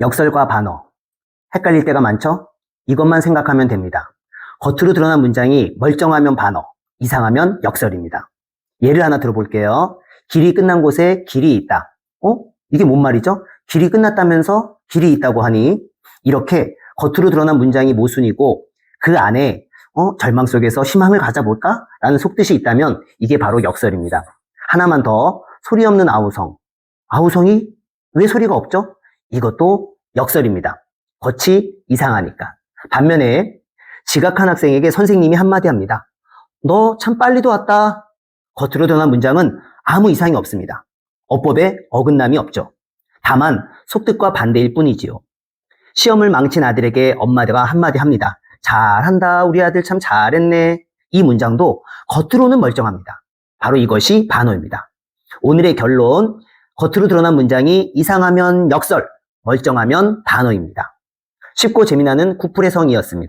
역설과 반어. 헷갈릴 때가 많죠? 이것만 생각하면 됩니다. 겉으로 드러난 문장이 멀쩡하면 반어, 이상하면 역설입니다. 예를 하나 들어볼게요. 길이 끝난 곳에 길이 있다. 어? 이게 뭔 말이죠? 길이 끝났다면서 길이 있다고 하니 이렇게 겉으로 드러난 문장이 모순이고 그 안에 어, 절망 속에서 희망을 가져볼까? 라는 속뜻이 있다면 이게 바로 역설입니다. 하나만 더 소리 없는 아우성. 아우성이 왜 소리가 없죠? 이것도 역설입니다. 겉이 이상하니까. 반면에 지각한 학생에게 선생님이 한마디 합니다. 너 참 빨리도 왔다. 겉으로 드러난 문장은 아무 이상이 없습니다. 어법에 어긋남이 없죠. 다만 속뜻과 반대일 뿐이지요. 시험을 망친 아들에게 엄마가 한마디 합니다. 잘한다. 우리 아들 참 잘했네. 이 문장도 겉으로는 멀쩡합니다. 바로 이것이 반어입니다. 오늘의 결론, 겉으로 드러난 문장이 이상하면 역설, 멀쩡하면 반어입니다. 쉽고 재미나는 구풀의 성이었습니다.